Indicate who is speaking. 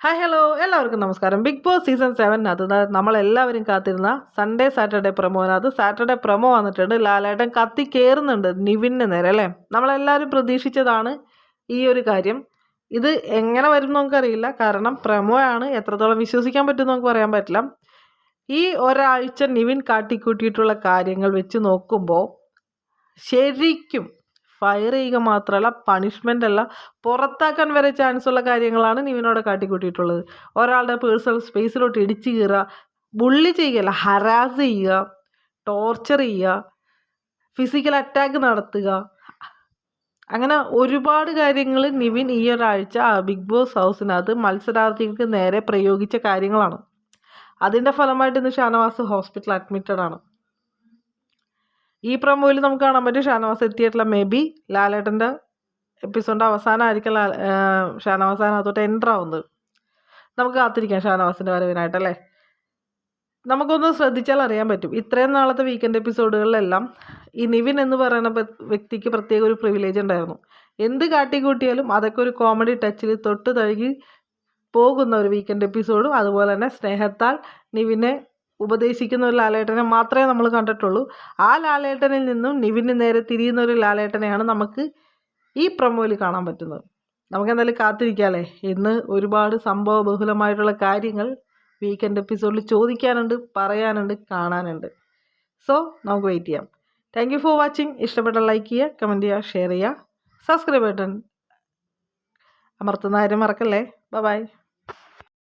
Speaker 1: Hi hello എല്ലാവർക്കും നമസ്കാരം. Big boss season സെവനകത്ത് നമ്മളെല്ലാവരും കാത്തിരുന്ന സൺഡേ സാറ്റർഡേ പ്രൊമോനകത്ത് സാറ്റർഡേ പ്രൊമോ വന്നിട്ടുണ്ട്. ലാലേട്ടൻ കത്തി കയറുന്നുണ്ട് നിവിന് നേരെ അല്ലേ? നമ്മളെല്ലാവരും പ്രതീക്ഷിച്ചതാണ് ഈ ഒരു കാര്യം. ഇത് എങ്ങനെ വരും നമുക്കറിയില്ല. കാരണം പ്രൊമോ ആണ്. എത്രത്തോളം വിശ്വസിക്കാൻ പറ്റും നമുക്ക് പറയാൻ പറ്റില്ല. ഈ ഒരാഴ്ച നിവിൻ കാട്ടിക്കൂട്ടിയിട്ടുള്ള കാര്യങ്ങൾ വെച്ച് നോക്കുമ്പോൾ ശരിക്കും ഫയർ ചെയ്യുക മാത്രമല്ല പണിഷ്മെന്റ് അല്ല പുറത്താക്കാൻ വരെ ചാൻസ് ഉള്ള കാര്യങ്ങളാണ് നിവിനോട് കാട്ടിക്കൂട്ടിയിട്ടുള്ളത്. ഒരാളുടെ പേഴ്സണൽ സ്പേസിലോട്ട് ഇടിച്ചു കീറുക ബുള്ളി ചെയ്യുകയല്ല ഹരാസ് ചെയ്യുക ടോർച്ചർ ചെയ്യുക ഫിസിക്കൽ അറ്റാക്ക് നടത്തുക. അങ്ങനെ ഒരുപാട് കാര്യങ്ങൾ നിവിൻ ഈ ഒരാഴ്ച ബിഗ് ബോസ് ഹൗസിനകത്ത് മത്സരാർത്ഥികൾക്ക് നേരെ പ്രയോഗിച്ച കാര്യങ്ങളാണ്. അതിന്റെ ഫലമായിട്ട് ഇന്ന് ഷാനവാസ് ഹോസ്പിറ്റൽ അഡ്മിറ്റഡ് ആണ്. ഈ പ്രമോയിൽ നമുക്ക് കാണാൻ പറ്റും ഷാനവാസ് എത്തിയിട്ടുള്ള മേ ബി ലാലേട്ടന്റെ എപ്പിസോഡിന്റെ അവസാനമായിരിക്കും ലാ ഷാനവാസ് അതിനകത്തോട്ട് എന്റർ ആവുന്നത്. നമുക്ക് കാത്തിരിക്കാം ഷാനവാസിന്റെ വരവിനായിട്ടല്ലേ? നമുക്കൊന്ന് ശ്രദ്ധിച്ചാൽ അറിയാൻ പറ്റും. ഇത്രയും നാളത്തെ വീക്കെൻഡ് എപ്പിസോഡുകളിലെല്ലാം ഈ നിവിൻ എന്ന് പറയുന്ന വ്യക്തിക്ക് പ്രത്യേക ഒരു പ്രിവിലേജ് ഉണ്ടായിരുന്നു. എന്ത് കാട്ടിക്കൂട്ടിയാലും അതൊക്കെ ഒരു കോമഡി ടച്ചിൽ തൊട്ട് തഴുകി പോകുന്ന ഒരു വീക്കെൻഡ് എപ്പിസോഡും അതുപോലെ തന്നെ സ്നേഹത്താൽ നിവിനെ ഉപദേശിക്കുന്ന ഒരു ലാലേട്ടനെ മാത്രമേ നമ്മൾ കണ്ടിട്ടുള്ളൂ. ആ ലാലേട്ടനിൽ നിന്നും നിവിന് നേരെ തിരിയുന്ന ഒരു ലാലേട്ടനെയാണ് നമുക്ക് ഈ പ്രമോയിൽ കാണാൻ പറ്റുന്നത്. നമുക്ക് എന്തായാലും കാത്തിരിക്കാമല്ലേ ഇന്ന് ഒരുപാട് സംഭവ ബഹുലമായിട്ടുള്ള കാര്യങ്ങൾ വീക്കെൻഡ് എപ്പിസോഡിൽ ചോദിക്കാനുണ്ട് പറയാനുണ്ട് കാണാനുണ്ട്. സോ നമുക്ക് വെയിറ്റ് ചെയ്യാം. താങ്ക് യു ഫോർ വാച്ചിങ് ഇഷ്ടപ്പെട്ട ലൈക്ക് ചെയ്യുക കമന്റ് ചെയ്യുക ഷെയർ ചെയ്യുക. സബ്സ്ക്രൈബ് ബട്ടൺ അമർത്തുന്ന കാര്യം മറക്കല്ലേ? ബൈ